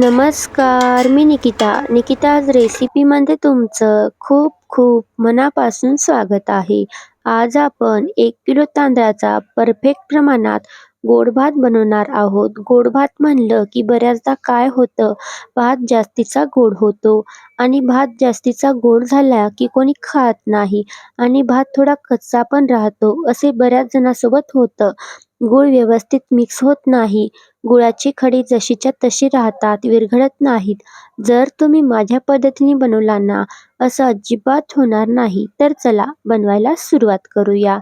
नमस्कार मी निकिता. निकिताज रेसिपीमध्ये तुमचं खूप खूप मनापासून स्वागत आहे. आज आपण एक किलो तांदळाचा परफेक्ट प्रमाणात गोड भात बनवणार आहोत. गोड भात म्हणलं की बऱ्याचदा काय होतं? भात जास्तीचा गोड होतो आणि भात जास्तीचा गोड झाला की कोणी खात नाही आणि भात थोडा कच्चा पण राहतो असे बऱ्याच जणांसोबत होतं. गूळ व्यवस्थित मिक्स होत नाही. गुळाची खडी जशीच्या तशी राहतात विरघळत नाहीत. जर तुम्ही माझ्या पद्धतीने बनवला ना असं अजिबात होणार नाही. तर चला बनवायला सुरुवात करूया.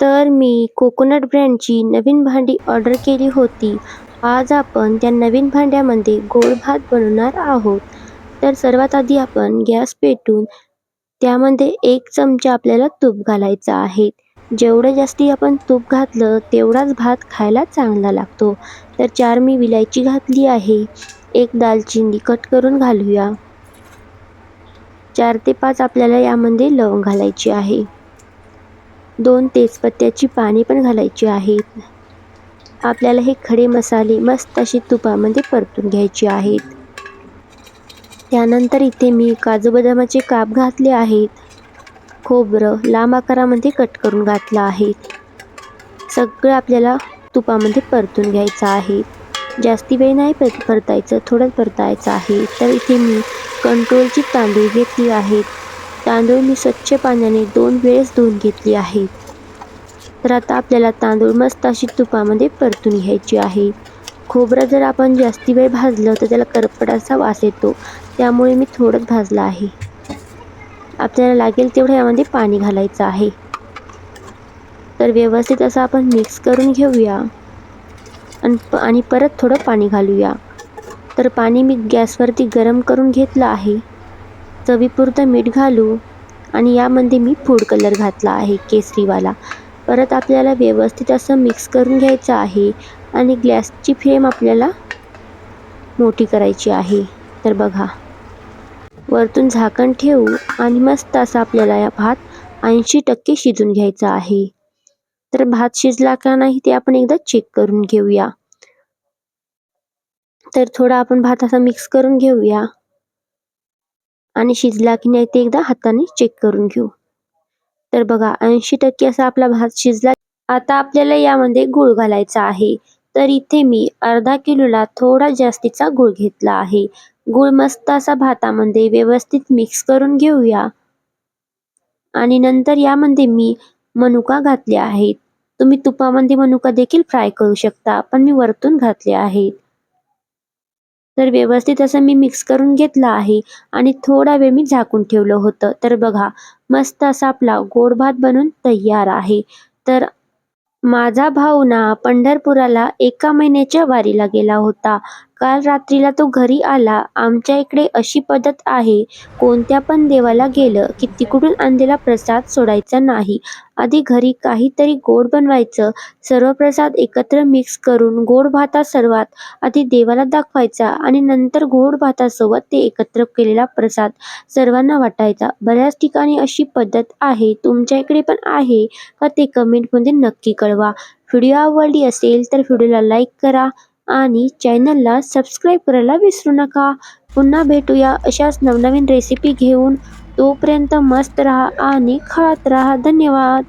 तर मी कोकोनट ब्रँडची नवीन भांडी ऑर्डर केली होती. आज आपण त्या नवीन भांड्यामध्ये गोड भात बनवणार आहोत. तर सर्वात आधी आपण गॅस पेटून त्यामध्ये एक चमचा आपल्याला तूप घालायचं आहे. जेवढं जास्ती आपण तूप घातलं तेवढाच भात खायला चांगला लागतो. तर चार मी विलायची घातली आहे. एक दालचिनी कट करून घालूया. चार ते पाच आपल्याला यामध्ये लवंग घालायची आहे. दोन तेजपत्त्याची पाने पण घालायची आहेत. आपल्याला हे खडे मसाले मस्त असे तुपामध्ये परतून घ्यायचे आहेत. त्यानंतर इथे मी काजू बदामाचे काप घातले आहेत. खोबरं लांब आकारामध्ये कट करून घातलं आहे. सगळं आपल्याला तुपामध्ये परतून घ्यायचं आहे. जास्ती वेळ नाही पर परतायचं थोडं परतायचं आहे. तर इथे मी कंट्रोलची तांदूळ घेतली आहेत तांदूळ मी स्वच्छ पाण्याने दोन वेळेस धुवून घेतली आहे. तर आता आपल्याला तांदूळ मस्त अशी तुपामध्ये परतून घ्यायची आहे. खोबरं जर आपण जास्ती वेळ भाजलं तर त्याला करपडाचा वास येतो. त्यामुळे मी थोडंच भाजलं आहे. आपल्याला लागेल तेवढं यामध्ये पाणी घालायचं आहे. तर व्यवस्थित असं आपण मिक्स करून घेऊया. आणि आणि परत थोडं पाणी घालूया. तर पाणी मी गॅसवरती गरम करून घेतलं आहे. चवीपुरतं मीठ घालू आणि यामध्ये मी फूड कलर घातला आहे केसरीवाला. परत आपल्याला व्यवस्थित असं मिक्स करून घ्यायचं आहे आणि गॅसची फ्लेम आपल्याला मोठी करायची आहे. तर बघा. वरतून झाकण ठेवू आणि मस्त असा आपल्याला या भात ऐंशी टक्के शिजून घ्यायचा आहे. तर भात शिजला का नाही ते आपण एकदा चेक करून घेऊया. तर थोडा आपण भात असा मिक्स करून घेऊया. आणि शिजला की नाही ते एकदा हाताने चेक करून घेऊ. तर बघा ऐंशी टक्के असा आपला भात शिजला. आता आपल्याला यामध्ये गुळ घालायचा आहे. तर इथे मी अर्धा किलोला थोडा जास्तीचा गुळ घेतला आहे. गुळ मस्त असा भातामध्ये व्यवस्थित मिक्स करून घेऊया. आणि नंतर यामध्ये मी मनुका घातले आहेत. तुम्ही तुपामध्ये मनुका देखील फ्राय करू शकता पण मी वरतून घातले आहेत. तर व्यवस्थित असं मी मिक्स करून घेतलं आहे आणि थोडा वेळ मी झाकून ठेवलं होतं. तर बघा मस्त असा आपला गोड भात बनून तयार आहे. तर माझा भाऊ ना पंढरपुराला एका महिन्याच्या वारीला गेला होता. काल रात्रीला तो घरी आला. आमच्या इकडे अशी पद्धत आहे. कोणत्या पण देवाला गेलं की तिकडून आणलेला प्रसाद सोडायचा नाही. आधी घरी काहीतरी गोड बनवायचं. सर्व प्रसाद एकत्र मिक्स करून गोड भाता सर्वात. आधी देवाला दाखवायचा आणि नंतर गोड भातासोबत ते एकत्र केलेला प्रसाद सर्वांना वाटायचा. बऱ्याच ठिकाणी अशी पद्धत आहे. तुमच्या इकडे पण आहे का ते कमेंटमध्ये नक्की कळवा. व्हिडिओ आवडली असेल तर व्हिडिओला लाईक करा. आणि चॅनलला सबस्क्राईब करायला विसरू नका. पुन्हा भेटूया अशाच नवनवीन रेसिपी घेऊन. तोपर्यंत मस्त राहा आणि खात राहा. धन्यवाद.